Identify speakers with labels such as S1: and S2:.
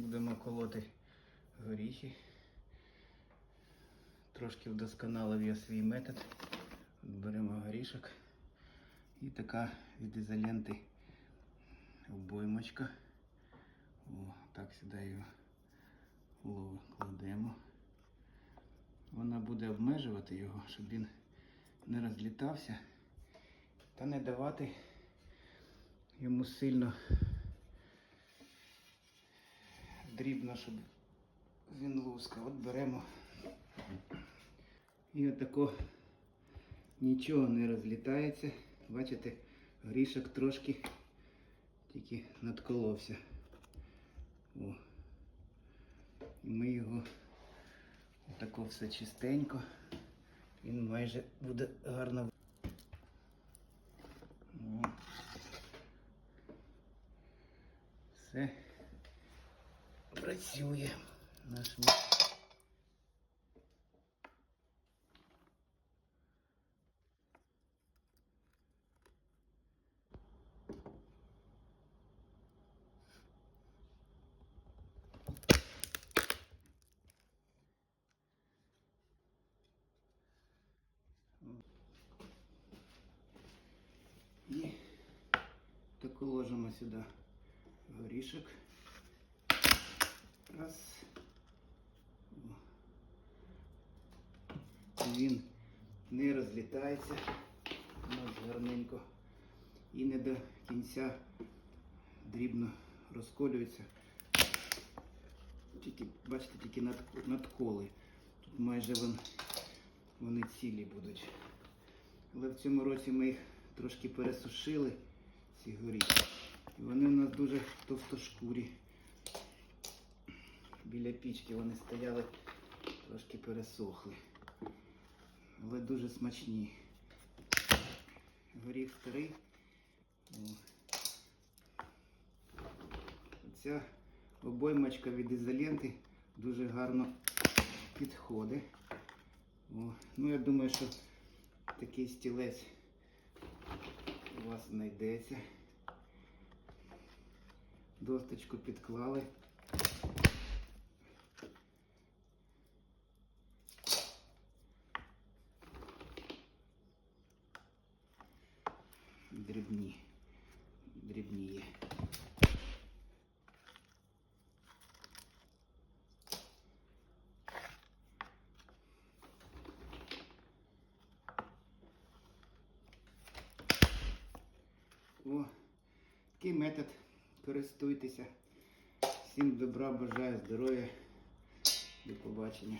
S1: Будемо колоти горіхи. Трошки вдосконалив я свій метод. Беремо горішок. І така від ізоленти обоймочка. О, так сюди його ло- кладемо. Вона буде обмежувати його, щоб він не розлітався та не давати йому сильно дрібно, щоб він лускав. От беремо і отако нічого не розлітається. Бачите, горішок трошки тільки надколовся. О. І ми його отако все чистенько. Він майже буде гарно. О. Все працює наш мі- І таку ложимо сюди горішок. Раз. Він не розлітається у нас гарненько і не до кінця дрібно розколюється. Тільки, бачите, тільки над, надколи. Тут майже вон, вони цілі будуть. Але в цьому році ми їх трошки пересушили, ці горіхи. І вони у нас дуже товстошкурі. Біля пічки вони стояли, трошки пересохли. Але дуже смачні. Горіх старий. О. Ця обоймачка від ізоленти дуже гарно підходить. О. Ну, я думаю, що такий стілець у вас знайдеться. Досточку підклали. Дрібні. Дрібніє. О, такий метод. Користуйтеся. Всім добра, бажаю здоров'я. До побачення.